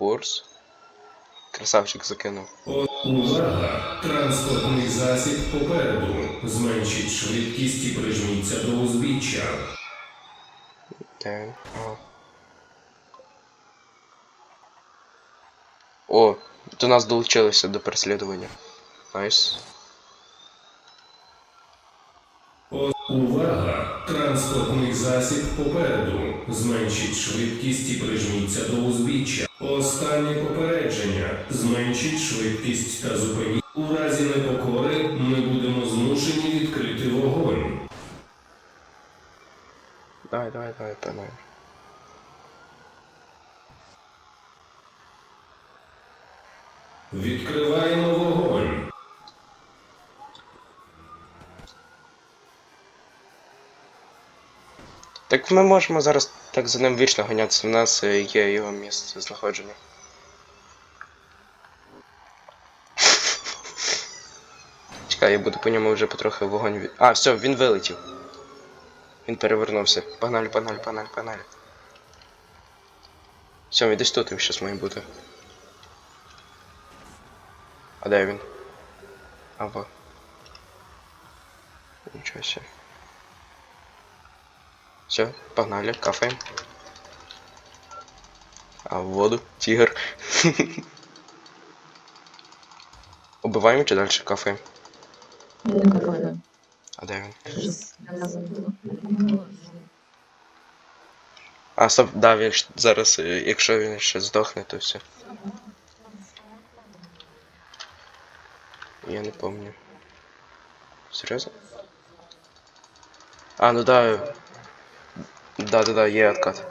Пурс. Красавчик закинув. Увага! Транспортний засіб попереду. Зменшіть швидкість і прижміться до узбіччя. Де? Ага. О, до нас долучилися до переслідування. Найс. Увага! Транспортний засіб попереду. Зменшіть швидкість і прижміться до узбіччя. Останнє попередження. Зменшіть швидкість та зупиніть. У разі непокори ми будемо змушені відкрити вогонь. Давай, давай, давай, панай. Відкриваємо вогонь. Так ми можемо зараз так за ним вічно ганятися. У нас є його місце знаходження. Чекай, я буду по ньому вже потрохи вогонь від. А, все, він вилетів. Він перевернувся. Погнали, погнали, погнали, погнали. Все, він десь тут він щас має бути. А де він? А во. Нічого себе. Все, погнали, кафе. А в воду, тигр. Убиваємо чи далі кафе? А де він? А, стоп, да, він зараз, е, якщо він ще здохне, то все. Я не помню. Серйозно? А, ну да. Да, да, да, є откат.